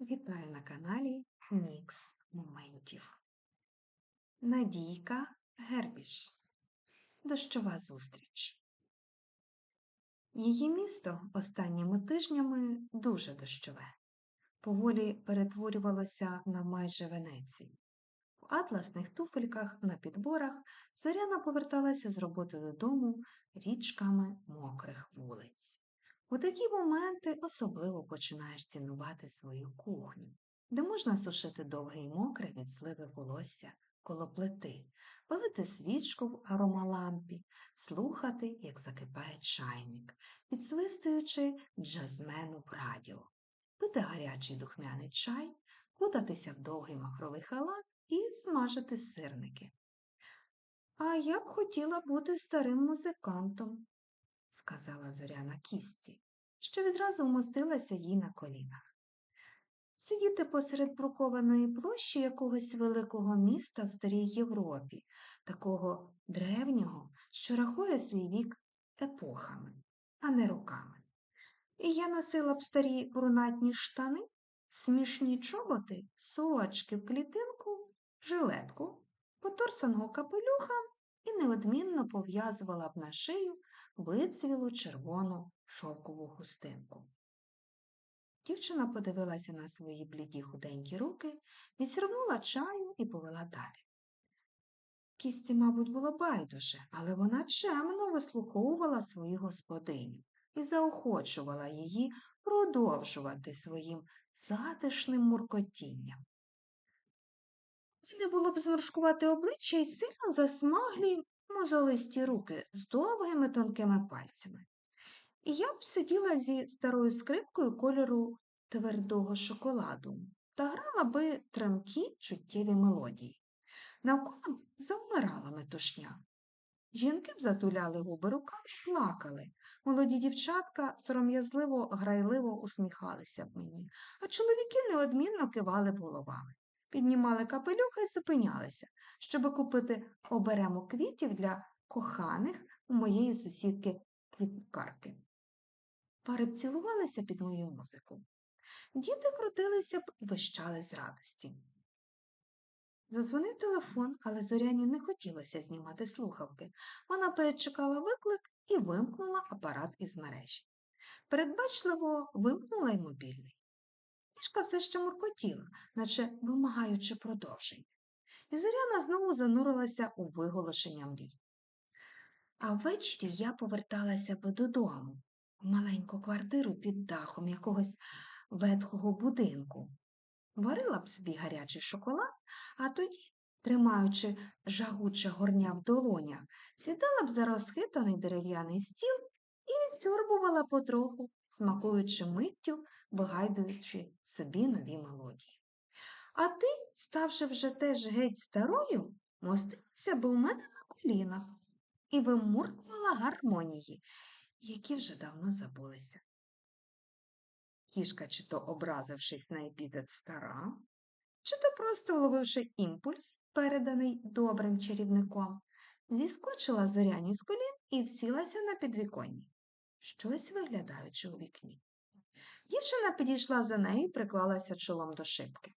Вітаю на каналі Мікс Моментів. Надійка Гербіш. Дощова зустріч. Її місто останніми тижнями дуже дощове. Поволі перетворювалося на майже Венецію. В атласних туфельках на підборах Зоряна поверталася з роботи додому річками мокрих вулиць. У такі моменти особливо починаєш цінувати свою кухню, де можна сушити довге й мокре від сливи волосся коло плити, палити свічку в аромалампі, слухати, як закипає чайник, підсвистуючи джазмену в радіо, пити гарячий духмяний чай, кутатися в довгий махровий халат і смажити сирники. А я б хотіла бути старим музикантом, сказала зоряна кісті, що відразу вмостилася їй на колінах. Сидіти посеред брукованої площі якогось великого міста в старій Європі, такого древнього, що рахує свій вік епохами, а не роками. І я носила б старі брунатні штани, смішні чоботи, сорочки в клітинку, жилетку, поторсаного капелюха неодмінно пов'язувала б на шию вицвілу червону шовкову хустинку. Дівчина подивилася на свої бліді худенькі руки, відсірвнула чаю і повела далі. Кісті, мабуть, було байдуже, але вона чемно вислуховувала свою господиню і заохочувала її продовжувати своїм затишним муркотінням. Не було б зморшкувати обличчя й сильно засмаглі мозолисті руки з довгими тонкими пальцями. І я б сиділа зі старою скрипкою кольору твердого шоколаду та грала би тремкі чуттєві мелодії. Навколо б завмирала метушня. Жінки б затуляли губи руками і плакали. Молоді дівчатка сором'язливо, грайливо усміхалися б мені, а чоловіки неодмінно кивали головами піднімали капелюха і зупинялися, щоб купити оберемо квітів для коханих у моєї сусідки квіткарки. Пари б цілувалися під мою музику. Діти крутилися б і вищали з радості. Зазвонив телефон, але зоряні не хотілося знімати слухавки. Вона перечекала виклик і вимкнула апарат із мережі. Передбачливо вимкнула й мобільний. Кішка все ще муркотіла, наче вимагаючи продовження. І зоряна знову занурилася у виголошення мрій. А ввечері я поверталася би додому, в маленьку квартиру під дахом якогось ветхого будинку. Варила б собі гарячий шоколад, а тоді, тримаючи жагуче горня в долонях, сідала б за розхитаний дерев'яний стіл і відсьорбувала потроху, смакуючи миттю, вигайдуючи собі нові мелодії. А ти, ставши вже теж геть старою, мостилася би у мене на колінах і вимуркувала гармонії, які вже давно забулися. Кішка, чи то образившись на епітет стара, чи то просто вловивши імпульс, переданий добрим чарівником, зіскочила зоряні з колін і всілася на підвіконні, щось виглядаючи у вікні. Дівчина підійшла за нею і приклалася чолом до шибки.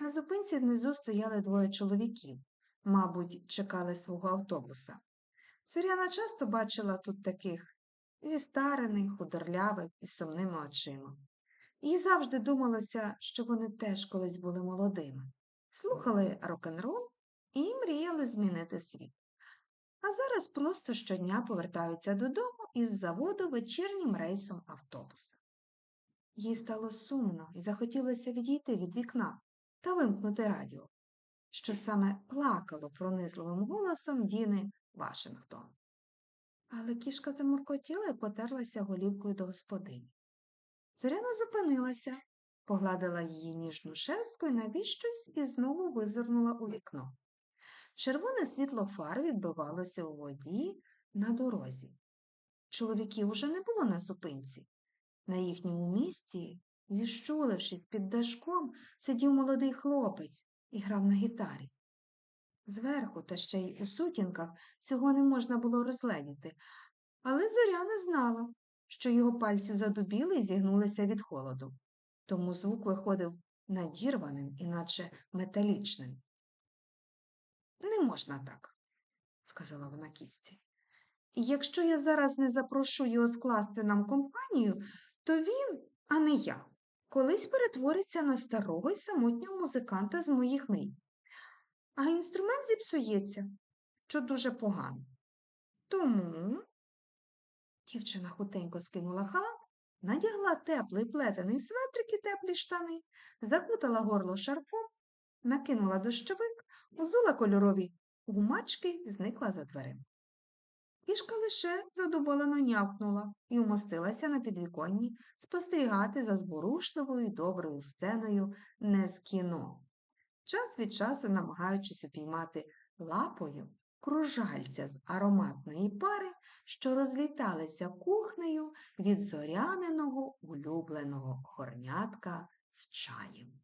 На зупинці внизу стояли двоє чоловіків, мабуть, чекали свого автобуса. Зоряна часто бачила тут таких зістарених, худорлявих із сумними очима. Їй завжди думалося, що вони теж колись були молодими, слухали рок-н-рол і мріяли змінити світ. А зараз просто щодня повертаються додому із заводу вечірнім рейсом автобуса. Їй стало сумно і захотілося відійти від вікна та вимкнути радіо, що саме плакало пронизливим голосом Діни Вашингтон. Але кішка замуркотіла і потерлася голівкою до господині. Зоряна зупинилася, погладила її ніжну шерстку і навіщось і знову визирнула у вікно. Червоне світло фар відбивалося у воді на дорозі. Чоловіків уже не було на зупинці. На їхньому місці, зіщулившись під дашком, сидів молодий хлопець і грав на гітарі. Зверху, та ще й у сутінках, цього не можна було розгледіти, але зоряна знала, що його пальці задубіли і зігнулися від холоду. тому звук виходив надірваним, іначе металічним. Не можна так, сказала вона кісті. Якщо я зараз не запрошу його скласти нам компанію, то він, а не я, колись перетвориться на старого й самотнього музиканта з моїх мрій. А інструмент зіпсується, що дуже погано. Тому дівчина хутенько скинула халат, надягла теплий плетений светрик і теплі штани, закутала горло шарфом, накинула дощовик, узула кольорові гумачки зникла за дверима. Кішка лише задоволено нявкнула і умостилася на підвіконні спостерігати за зворушливою доброю сценою не з кіно, час від часу намагаючись упіймати лапою кружальця з ароматної пари, що розліталися кухнею від зоряниного улюбленого горнятка з чаєм.